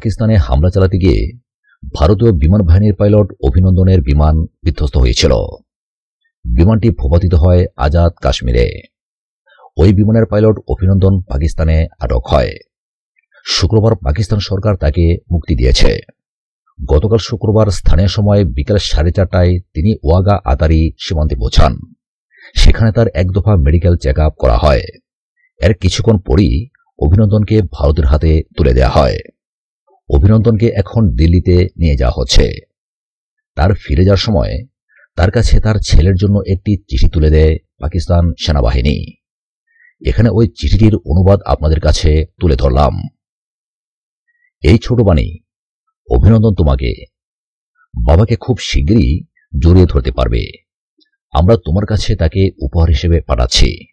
পাকিস্তানে হামলা চালাতে গিয়ে ভারতীয় বিমান বাহিনীর পাইলট অভিনন্দনের বিমান বিধ্বস্ত হয়েছিল। বিমানটি ভূপাতিত হয় আজাদ কাশ্মীরে। ওই বিমানের পাইলট অভিনন্দন পাকিস্তানে আটক হয়। শুক্রবার পাকিস্তান সরকার তাকে মুক্তি দিয়েছে। গতকাল শুক্রবার স্থানীয় সময় বিকেল সাড়ে চারটায় তিনি ওয়াগা আতারি সীমান্তে পৌঁছান। সেখানে তার এক দফা মেডিকেল চেক করা হয়। এর কিছুক্ষণ পরই অভিনন্দনকে ভারতের হাতে তুলে দেওয়া হয়। অভিনন্দনকে এখন দিল্লিতে নিয়ে যাওয়া হচ্ছে। তার ফিরে যাওয়ার সময় তার কাছে তার ছেলের জন্য একটি চিঠি তুলে দেয় পাকিস্তান সেনাবাহিনী। এখানে ওই চিঠিটির অনুবাদ আপনাদের কাছে তুলে ধরলাম। এই ছোট বাণী, অভিনন্দন তোমাকে। বাবাকে খুব শীঘ্রই জড়িয়ে ধরতে পারবে। আমরা তোমার কাছে তাকে উপহার হিসেবে পাঠাচ্ছি।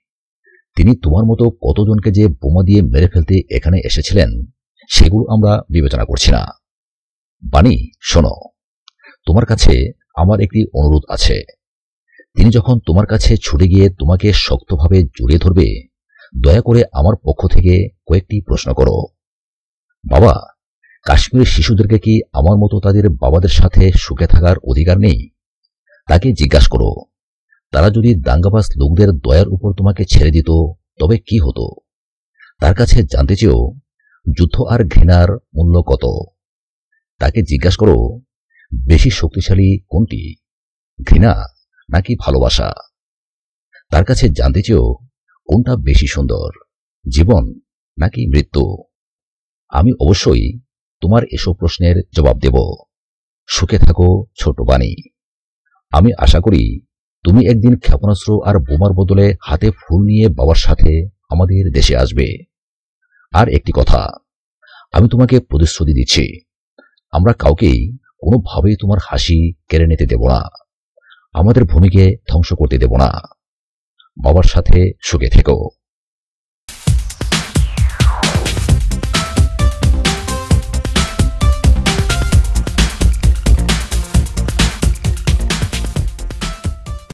তিনি তোমার মতো কতজনকে যে বোমা দিয়ে মেরে ফেলতে এখানে এসেছিলেন সেগুলো আমরা বিবেচনা করছি না। বাণী, শোনো, তোমার কাছে আমার একটি অনুরোধ আছে। তিনি যখন তোমার কাছে ছুটে গিয়ে তোমাকে শক্তভাবে জড়িয়ে ধরবে, দয়া করে আমার পক্ষ থেকে কয়েকটি প্রশ্ন করো। বাবা, কাশ্মীরের শিশুদেরকে কি আমার মতো তাদের বাবাদের সাথে সুখে থাকার অধিকার নেই? তাকে জিজ্ঞাসা করো। তারা যদি দাঙ্গাবাজ লোকদের দয়ার উপর তোমাকে ছেড়ে দিত, তবে কি হতো? তার কাছে জানতে চেয়েও যুদ্ধ আর ঘৃণার মূল্য কত? তাকে জিজ্ঞাসা করো, বেশি শক্তিশালী কোনটি? ঘৃণা নাকি ভালোবাসা? তার কাছে জানতে চেয়েও, কোনটা বেশি সুন্দর, জীবন নাকি মৃত্যু? আমি অবশ্যই তোমার এসব প্রশ্নের জবাব দেব। সুখে থাকো, ছোট বাণী। আমি আশা করি, তুমি একদিন ক্ষেপণাস্ত্র আর বোমার বদলে হাতে ফুল নিয়ে বাবার সাথে আমাদের দেশে আসবে। আর একটি কথা। আমি তোমাকে প্রতিশ্রুতি দিচ্ছি। আমরা কাউকেই কোনোভাবেই তোমার হাসি কেড়ে নিতে দেব না। আমাদের ভূমিকে ধ্বংস করতে দেব না। বাবার সাথে সুখে থেকো।